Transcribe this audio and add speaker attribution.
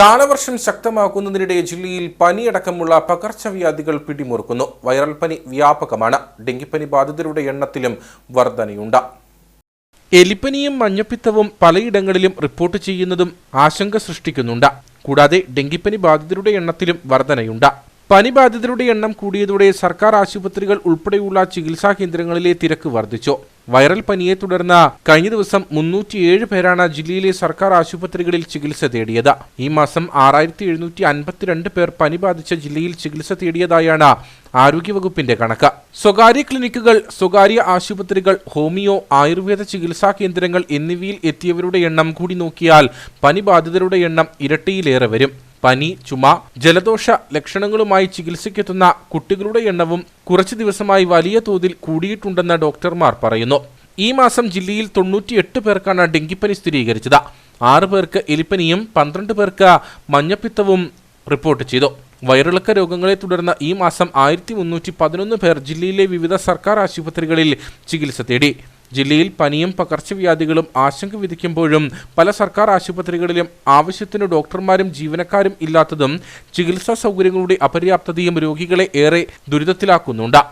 Speaker 1: കാലവർഷം ശക്തമാക്കുന്നതിനിടെ ജില്ലയിൽ പനിയടക്കമുള്ള പകർച്ചവ്യാധികൾ പിടിമുറുക്കുന്നു. വൈറൽ പനി വ്യാപകമാണ്. ഡെങ്കിപ്പനി ബാധിതരുടെ എണ്ണത്തിലും വർധനയുണ്ട്. എലിപ്പനിയും മഞ്ഞപ്പിത്തവും പലയിടങ്ങളിലും റിപ്പോർട്ട് ചെയ്യുന്നതും ആശങ്ക സൃഷ്ടിക്കുന്നുണ്ട്. കൂടാതെ ഡെങ്കിപ്പനി ബാധിതരുടെ എണ്ണത്തിലും വർധനയുണ്ട്. പനി ബാധിതരുടെ എണ്ണം കൂടിയതോടെ സർക്കാർ ആശുപത്രികൾ ഉൾപ്പെടെയുള്ള ചികിത്സാ കേന്ദ്രങ്ങളിലെ തിരക്ക് വർദ്ധിച്ചു. വൈറൽ പനിയെ തുടർന്ന് കഴിഞ്ഞ ദിവസം മുന്നൂറ്റിയേഴ് പേരാണ് ജില്ലയിലെ സർക്കാർ ആശുപത്രികളിൽ ചികിത്സ തേടിയത്. ഈ മാസം ആറായിരത്തി എഴുന്നൂറ്റി അൻപത്തിരണ്ട് പേർ പനി ബാധിച്ച ജില്ലയിൽ ചികിത്സ തേടിയതായാണ് ആരോഗ്യവകുപ്പിന്റെ കണക്ക്. സ്വകാര്യ ക്ലിനിക്കുകൾ സ്വകാര്യ ആശുപത്രികൾ ഹോമിയോ ആയുർവേദ ചികിത്സാ കേന്ദ്രങ്ങൾ എന്നിവയിൽ എത്തിയവരുടെ എണ്ണം കൂടി നോക്കിയാൽ പനി ബാധിതരുടെ എണ്ണം ഇരട്ടിയിലേറെ വരും. പനി ചുമ ജലദോഷ ലക്ഷണങ്ങളുമായി ചികിത്സയ്ക്കെത്തുന്ന കുട്ടികളുടെ എണ്ണവും കുറച്ചു ദിവസമായി വലിയ തോതിൽ കൂടിയിട്ടുണ്ടെന്ന് ഡോക്ടർമാർ പറയുന്നു. ഈ മാസം ജില്ലയിൽ തൊണ്ണൂറ്റിയെട്ട് പേർക്കാണ് ഡെങ്കിപ്പനി സ്ഥിരീകരിച്ചത്. ആറ് പേർക്ക് എലിപ്പനിയും പന്ത്രണ്ട് പേർക്ക് മഞ്ഞപ്പിത്തവും റിപ്പോർട്ട് ചെയ്തു. വയറിളക്ക രോഗങ്ങളെ തുടർന്ന് ഈ മാസം ആയിരത്തി മുന്നൂറ്റി പതിനൊന്ന് പേർ ജില്ലയിലെ വിവിധ സർക്കാർ ആശുപത്രികളിൽ ചികിത്സ തേടി. ജില്ലയിൽ പനിയും പകർച്ചവ്യാധികളും ആശങ്ക വിധിക്കുമ്പോഴും പല സർക്കാർ ആശുപത്രികളിലും ആവശ്യത്തിന് ഡോക്ടർമാരും ജീവനക്കാരും ഇല്ലാത്തതും ചികിത്സാ സൗകര്യങ്ങളുടെ അപര്യാപ്തതയും രോഗികളെ ഏറെ ദുരിതത്തിലാക്കുന്നുണ്ട്.